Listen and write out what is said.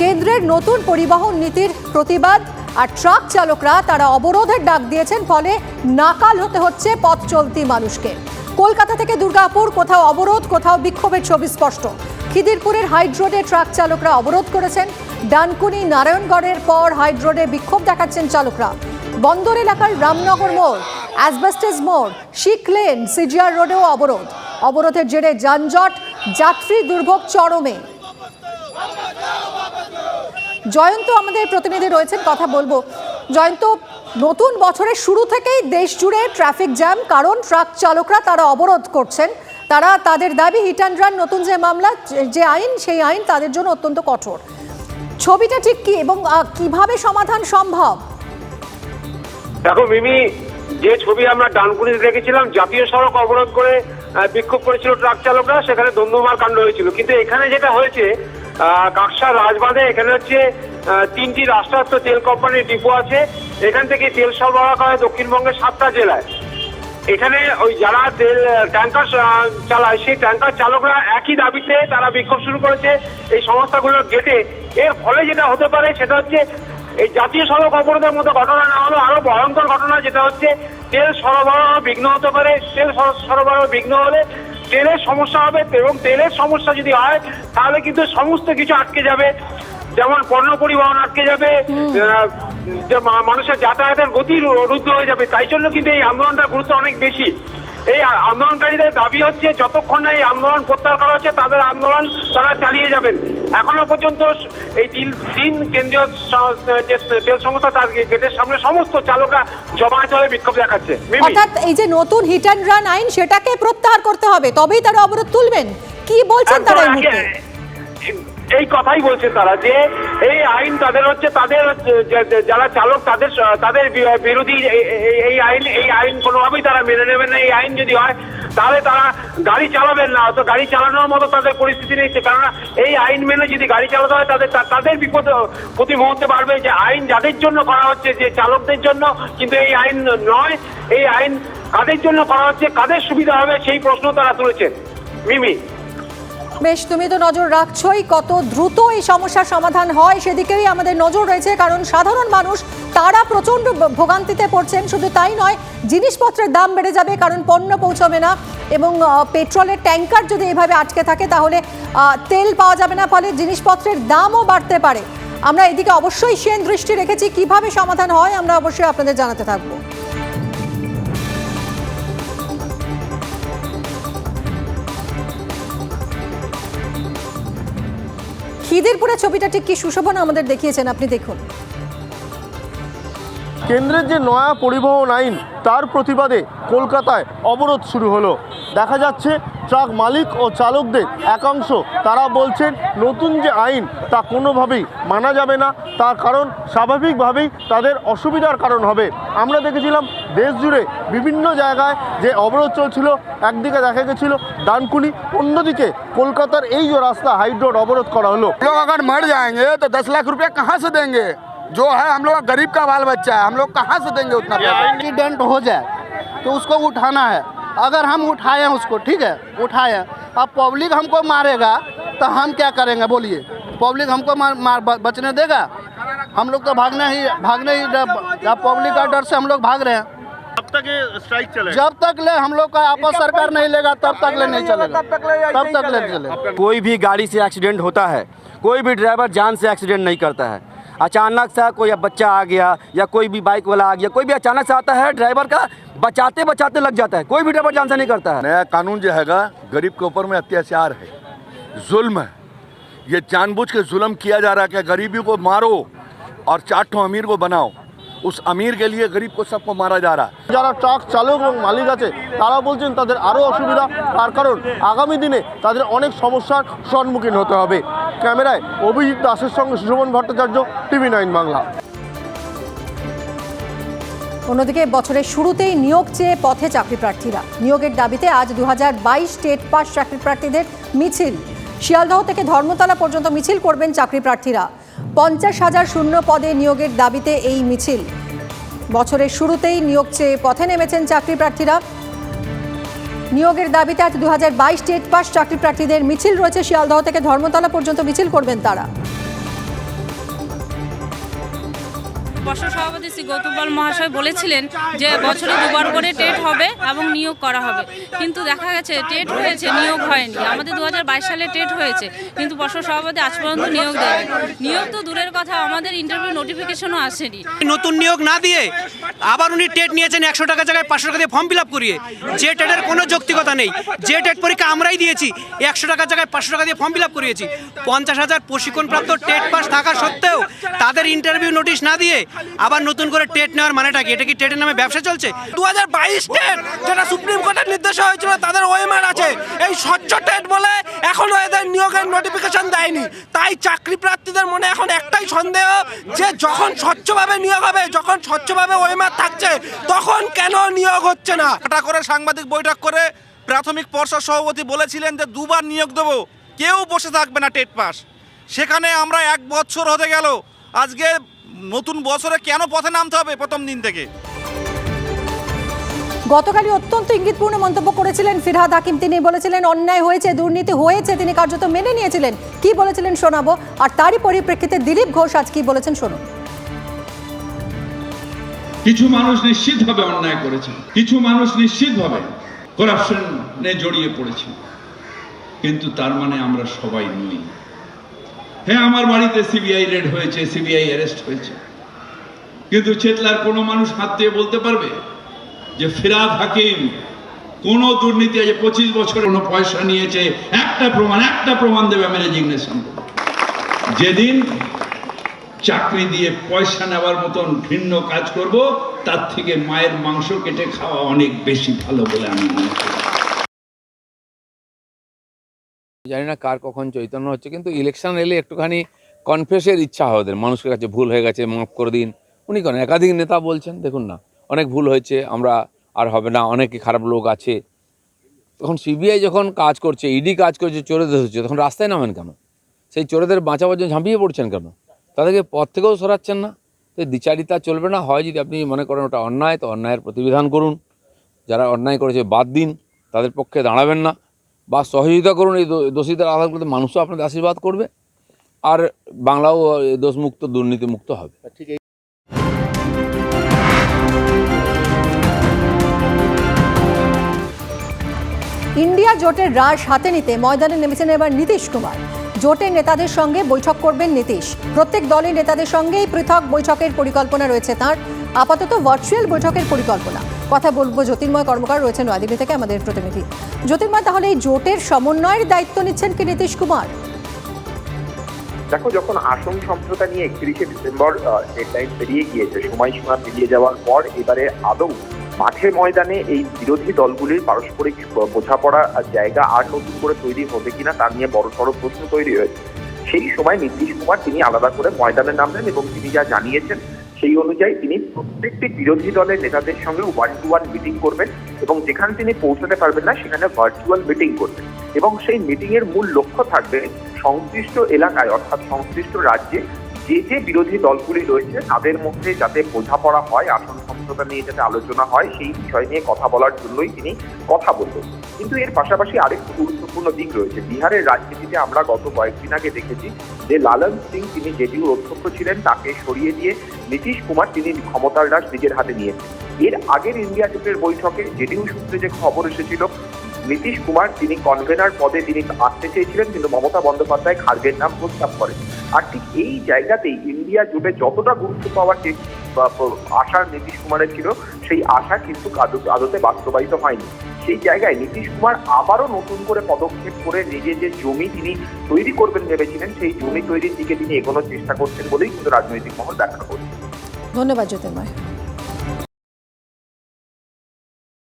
কেন্দ্রের নতুন পরিবহন নীতির প্রতিবাদ আর ট্রাক চালকরা তারা অবরোধের ডাক দিয়েছেন, ফলে নাকাল হতে হচ্ছে পথ চলতি মানুষকে। কলকাতা থেকে দুর্গাপুর, কোথাও অবরোধ, কোথাও বিক্ষোভের ছবি স্পষ্ট। খিদিরপুরের হাইড্রোডে ট্রাক চালকরা অবরোধ করেছেন। ডানকুনি, নারায়ণগড়ের পর হাইড্রোডে বিক্ষোভ দেখাচ্ছেন চালকরা। বন্দর এলাকার রামনগর মোড়, অ্যাসবেস্টেস মোড়, শিখ লেন, সিজিআর রোডেও অবরোধ। অবরোধের জেরে যানজট, যাত্রী দুর্ভোগ চরমে। জয়ন্ত আমাদের প্রতিনিধি রয়েছেন, কথা বলব। জয়ন্ত, নতুন বছরের শুরু থেকেই দেশ জুড়ে ট্রাফিক জ্যাম, কারণ ট্রাক চালকরা তারা অবরোধ করছেন। তারা তাদের দাবি, হিট অ্যান্ড রান, নতুন যে মামলা, যে আইন, সেই আইন তাদের জন্য অত্যন্ত কঠোর। ছবিটা ঠিক কি এবং কীভাবে সমাধান সম্ভব? দেখো মিমি, যে ছবি আমরা ডানকুনিতে দেখেছিলাম, জাতীয় সড়ক অবরোধ করে বিক্ষোভ করেছিল ট্রাক চালকরা, সেখানে দন্দুমার কাণ্ড হয়েছিল। কিন্তু এখানে যেটা হয়েছে কাকসা রাজবাঁধে, এখানে হচ্ছে তিনটি রাষ্ট্রায়ত্ত তেল কোম্পানির ডিপো আছে। এখান থেকে তেল সরবরাহ করা হয় দক্ষিণবঙ্গের সাতটা জেলায়। এখানে ওই যারা তেল ট্যাঙ্কার চালায়, সেই ট্যাঙ্কার চালকরা একই দাবিতে তারা বিক্ষোভ শুরু করেছে এই সংস্থাগুলোর গেটে এর ফলে যেটা হতে পারে সেটা হচ্ছে, এই জাতীয় সড়ক অবরোধের মতো ঘটনা না হলেও আরও ভয়ঙ্কর ঘটনা, যেটা হচ্ছে, তেল সরবরাহ বিঘ্ন হতে পারে, তেল সর- সরবরাহ বিঘ্ন হলে তেলের সমস্যা হবে এবং তেলের সমস্যা যদি হয় তাহলে কিন্তু সমস্ত কিছু আটকে যাবে। যেমন পণ্য পরিবহন আটকে যাবে মানুষের যাতায়াতের গতি রুদ্ধ হয়ে যাবে। তাই জন্য কিন্তু এই আন্দোলনটার গুরুত্ব অনেক বেশি। এই আন্দোলনকারীদের দাবি হচ্ছে যতক্ষণ না এই আন্দোলন প্রত্যাহার করা হচ্ছে তাদের আন্দোলন তারা চালিয়ে যাবেন। এখনও পর্যন্ত এই তিন দিন কেন্দ্রীয় যে তেল সংস্থা তার গেটের সামনে সমস্ত চালকরা জমায়েত বিক্ষোভ দেখাচ্ছে। অর্থাৎ এই যে নতুন হিট অ্যান্ড রান আইন সেটাকে প্রত্যাহার করতে হবে তবেই তারা অবরোধ তুলবেন। কি বলছেন তারা এই মুহূর্তে? একে- এই কথাই বলছে তারা, যে এই আইন তাদের হচ্ছে, তাদের যারা চালক, তাদের তাদের বিরোধী এই আইন এই আইন কোনোভাবেই তারা মেনে নেবেন না। এই আইন যদি হয়, তাহলে তারা গাড়ি চালাবেন না তো গাড়ি চালানোর মতো তাদের পরিস্থিতি নেই কেননা এই আইন মেনে যদি গাড়ি চালাতে হয়, তাদের তাদের বিপদ প্রতি মুহূর্তে বাড়বে। যে আইন যাদের জন্য করা হচ্ছে, যে চালকদের জন্য, কিন্তু এই আইন নয়, এই আইন কাদের জন্য করা হচ্ছে, কাদের সুবিধা হবে, সেই প্রশ্ন তারা তুলেছেন। মিমি। বেশ, তুমি তো নজর রাখছোই কত দ্রুত এই সমস্যার সমাধান হয়। সেদিকেই আমাদের নজর রয়েছে, কারণ সাধারণ মানুষ তারা প্রচণ্ড ভোগান্তিতে পড়ছেন। শুধু তাই নয়, জিনিসপত্রের দাম বেড়ে যাবে, কারণ পণ্য পৌঁছবে না। এবং পেট্রোলের ট্যাঙ্কার যদি এভাবে আটকে থাকে, তাহলে তেল পাওয়া যাবে না, ফলে জিনিসপত্রের দামও বাড়তে পারে। আমরা এদিকে অবশ্যই সেন দৃষ্টি রেখেছি, কীভাবে সমাধান হয়, আমরা অবশ্যই আপনাদের জানাতে থাকব। খিদিরপুরের ছবিটা ঠিক কি সুশোভন আমাদের দেখিয়েছেন? আপনি দেখুন। কেন্দ্রের যে নয়া পরিবহন আইন, তার প্রতিবাদে কলকাতায় অবরোধ শুরু হলো। দেখা যাচ্ছে ট্রাক মালিক ও চালকদের একাংশ তারা বলছেন নতুন যে আইন তা কোনোভাবেই মানা যাবে না তার কারণ স্বাভাবিকভাবেই তাদের অসুবিধার কারণ হবে আমরা দেখেছিলাম দেশ জুড়ে বিভিন্ন জায়গায় যে অবরোধ চলছিল একদিকে দেখা গেছিল ডানকুনি অন্যদিকে কলকাতার এই যে রাস্তা হাইড্রোড অবরোধ করা হলো लोग अगर मर जाएंगे तो दस लाख रुपया कहाँ से देंगे जो है हम लोग का गरीब का बाल बच्चा है हम लोग कहाँ से देंगे उतना पैसा एक्सीडेंट हो जाए तो उसको उठाना है अगर हम उठाए उसको ठीक है? उठाए। अब पब्लिक हमको मारेगा तो हम क्या करेंगे? बोलिए। पब्लिक हमको मार, मार बचने देगा? हम लोग तो भागने ही भागने ही डर- पब्लिक का डर से हम लोग भाग रहे हैं। अब तक ये स्ट्राइक चले जब तक ले हम लोग का आपस सरकार नहीं लेगा तब तक ले नहीं चलेगा। तब तक ले चलेगा। कोई भी गाड़ी से एक्सीडेंट होता है कोई भी ड्राइवर जान से एक्सीडेंट नहीं करता है। अचानक सा कोई बच्चा आ गया या कोई भी बाइक वाला आ गया, कोई भी अचानक से आता है, ड्राइवर का बचाते बचाते लग जाता है। कोई भी ड्राइवर जान से नहीं करता है। नया कानून जो हैगा, गरीब के ऊपर में अत्याचार है। जुल्म है। ये जानबूझ के जुल्म किया जा रहा है कि गरीबी को मारो और चार अमीर को बनाओ। উস আমিরকে লিয়ে গরিব কো মারা যা যারা ট্রাক চালক এবং মালিক আছে তারা বলছেন তাদের আরও অসুবিধা তার কারণ আগামী দিনে তাদের অনেক সমস্যার সম্মুখীন হতে হবে। ক্যামেরায় অভিজিৎ দাসের সঙ্গে সুশোভন ভট্টাচার্য টিভি নাইন বাংলা। অন্যদিকে বছরের শুরুতেই নিয়োগ চেয়ে পথে চাকরি প্রার্থীরা। নিয়োগের দাবিতে আজ দু স্টেট পাস চাকরি প্রার্থীদের মিছিল। শিয়ালদহ থেকে ধর্মতলা পর্যন্ত মিছিল করবেন চাকরি প্রার্থীরা। পঞ্চাশ হাজার শূন্য পদে নিয়োগের দাবিতে এই মিছিল। বছরের শুরুতেই নিয়োগ চেয়ে পথে নেমেছেন চাকরি প্রার্থীরা নিয়োগের দাবিতে আজ দু হাজার বাইশ টেট পাস চাকরি প্রার্থীদের মিছিল রয়েছে শিয়ালদহ থেকে ধর্মতলা পর্যন্ত। মিছিল করবেন তারা। পর্ষদ সভাপতি শ্রী গৌতম পাল মহাশয় বলেছিলেন যে বছরে দুবার করে টেট হবে এবং নিয়োগ করা হবে। কিন্তু দেখা গেছে, টেট হয়েছে, নিয়োগ হয়নি। আমাদের দু হাজার বাইশ সালে টেট হয়েছে, কিন্তু পর্ষদ সভাপতি আজ পর্যন্ত নিয়োগ দেয়নি। নিয়োগ তো দূরের কথা, আমাদের ইন্টারভিউ নোটিফিকেশনও আসেনি। নতুন নিয়োগ না দিয়ে আবার উনি টেট নিয়েছেন একশো টাকা জায়গায়, পাঁচশো টাকা দিয়ে ফর্ম ফিল আপ করিয়ে। যে টেটের কোনো যৌক্তিকতা নেই। যে টেট পরীক্ষা আমরাই দিয়েছি, একশো টাকা জায়গায়, পাঁচশো টাকা দিয়ে ফর্ম ফিল আপ করিয়েছি। পঞ্চাশ হাজার প্রশিক্ষণপ্রাপ্ত টেট পাস থাকা সত্ত্বেও তাদের ইন্টারভিউ নোটিশ না দিয়ে আবার নতুন করে টেট নেওয়ার মানেটা কি? এটা কি টেটের নামে ব্যবসা চলছে? দু হাজার বাইশ টেট, যেটা সুপ্রিম কোর্টের নির্দেশ হয়েছিল, তাদের ওএমআর আছে। এই স্বচ্ছ টেট বলে এখনও এদের নিয়োগের নোটিফিকেশন দেয়নি। তাই চাকরি প্রার্থীদের মনে এখন একটাই সন্দেহ, যে যখন স্বচ্ছভাবে নিয়োগ হবে, যখন স্বচ্ছভাবে ওএমআর থাকছে, তখন কেন নিয়োগ হচ্ছে না? হঠাৎ করে সাংবাদিক বৈঠক করে প্রাথমিক পর্ষদ সভাপতি বলেছিলেন যে দুবার নিয়োগ দেবো, কেউ বসে থাকবে না টেট পাস। সেখানে আমরা এক বছর হতে গেল, আজকে নতুন বছরে কেন পথে নামতে হবে প্রথম দিন থেকে? গতকালই অত্যন্ত ইঙ্গিতপূর্ণ মন্তব্য করেছিলেন ফিরহাদ হাকিম। তিনি বলেছিলেন অন্যায় হয়েছে দুর্নীতি হয়েছে তিনি কার্যত মেনে নিয়েছিলেন। কি বলেছিলেন শোনাবো আর তারই পরিপ্রেক্ষিতে দিলীপ ঘোষ আজ কি বলেছেন শুনুন। কিছু মানুষ নিশ্চিতভাবে অন্যায় করেছে কিছু মানুষ নিশ্চিতভাবে করাপশনে জড়িয়ে পড়েছে। কিন্তু তার মানে আমরা সবাই নই হ্যাঁ আমার বাড়িতে সিবিআই রেড হয়েছে সিবিআই অ্যারেস্ট হয়েছে। কিন্তু চেতলার কোনো মানুষ হাত দিয়ে বলতে পারবে যে ফিরাদ হাকিম কোন দুর্নীতি আছে পঁচিশ বছর কোনো পয়সা নিয়েছে, একটা প্রমাণ একটা প্রমাণ দেবে আমি রেজিগনেশন যেদিন চাকরি দিয়ে পয়সা নেওয়ার মতন ভিন্ন কাজ করব, তার থেকে মায়ের মাংস কেটে খাওয়া অনেক বেশি ভালো বলে আমি মনে করি। জানি না কার কখন চৈতন্য হচ্ছে, কিন্তু ইলেকশন এলে একটুখানি কনফেসের ইচ্ছা হয় ওদের। মানুষের কাছে ভুল হয়ে গেছে, মাফ করে দিন। উনি কেন? একাধিক নেতা বলছেন, দেখুন না, অনেক ভুল হয়েছে, আমরা আর হবে না, অনেকে খারাপ লোক আছে। তখন সিবিআই যখন কাজ করছে ইডি কাজ করছে, চোরেদের হচ্ছে তখন রাস্তায় নামেন কেন? সেই চোরেদের বাঁচাবার জন্য ঝাঁপিয়ে পড়ছেন কেন? তাদেরকে পথ থেকেও সরাচ্ছেন না। তো দ্বিচারিতা চলবে না, হয় যদি আপনি মনে করেন ওটা অন্যায়, তো অন্যায়ের প্রতিবিধান করুন। যারা অন্যায় করেছে, বাদ দিন, তাদের পক্ষে দাঁড়াবেন না। বা সহযোগিতা করুন এই দোষীদের আধার করতে মানুষও আপনাদের আশীর্বাদ করবে। আর বাংলাও এই দোষমুক্ত দুর্নীতিমুক্ত হবে। ইন্ডিয়া জোটের রাশ হাতে নিতে ময়দানে নেমেছেন এবার নীতিশ কুমার। জোটের নেতাদের সঙ্গে বৈঠক করবেন নীতিশ। প্রত্যেক দলের নেতাদের সঙ্গেই পৃথক বৈঠকের পরিকল্পনা রয়েছে তার। আপাতত ভার্চুয়াল বৈঠকের পরিকল্পনা। কথা বলব। জ্যোতির্ময় কর্মকার রয়েছেন নয়াদিল্লি থেকে আমাদের প্রতিনিধি। জ্যোতির্ময়, তাহলে এই জোটের সমন্বয়ের দায়িত্ব নিচ্ছেন কি নীতিশ কুমার? দেখো, যখন আসন সমঝোতা নিয়ে একত্রিশে ডিসেম্বর ডেডলাইন পেরিয়ে গিয়েছে, সময়সীমা পেরিয়ে যাওয়ার পর এবারে আদৌ মাঠে ময়দানে এই বিরোধী দলগুলির পারস্পরিক বোঝাপড়া জায়গা আর নতুন করে তৈরি হবে কিনা তা নিয়ে বড় সড় প্রশ্ন তৈরি হয়েছে। সেই সময় নীতিশ কুমার তিনি আলাদা করে ময়দানে নামলেন এবং তিনি যা জানিয়েছেন সেই অনুযায়ী তিনি প্রত্যেকটি বিরোধী দলের নেতাদের সঙ্গে ওয়ান টু ওয়ান মিটিং করবেন এবং যেখানে তিনি পৌঁছাতে পারবেন না, সেখানে ভার্চুয়াল মিটিং করবেন। এবং সেই মিটিং এর মূল লক্ষ্য থাকবে সংশ্লিষ্ট এলাকায়, অর্থাৎ সংশ্লিষ্ট রাজ্যে, যে যে বিরোধী দলগুলি রয়েছে, তাদের মধ্যে যাতে বোঝাপড়া হয়, আসন সমঝোতা নিয়ে যাতে আলোচনা হয়, সেই বিষয় নিয়ে কথা বলার জন্যই তিনি কথা বলবেন কিন্তু এর পাশাপাশি আরেকটি গুরুত্বপূর্ণ দিক রয়েছে। বিহারের রাজনীতিতে আমরা গত কয়েকদিন আগে দেখেছি যে লালন সিং তিনি যেটিও অধ্যক্ষ ছিলেন, তাকে সরিয়ে দিয়ে নীতিশ কুমার তিনি ক্ষমতার রাশ নিজের হাতে নিয়েছেন। এর আগের ইন্ডিয়া জোটের বৈঠকে জেডিউ সূত্রে যে খবর এসেছিল নীতিশ কুমার তিনি কনভেনার পদে তিনি আসতে চেয়েছিলেন, কিন্তু মমতা বন্দ্যোপাধ্যায় খার্গের নাম প্রস্তাব করেন। আর ঠিক এই জায়গাতেই ইন্ডিয়া জোটে যতটা গুরুত্ব পাওয়ার আশা নীতিশ কুমারের ছিল, সেই আশা কিন্তু আদতে বাস্তবায়িত হয়নি। সেই জায়গায় নীতিশ কুমার আবারও নতুন করে পদক্ষেপ করে নিজে যে জমি তিনি তৈরি করবেন ভেবেছিলেন, সেই জমি তৈরির দিকে তিনি এগোনোর চেষ্টা করছেন বলেই কিন্তু রাজনৈতিক মহল ব্যাখ্যা করছে। ধন্যবাদ জ্যোতির্ময়।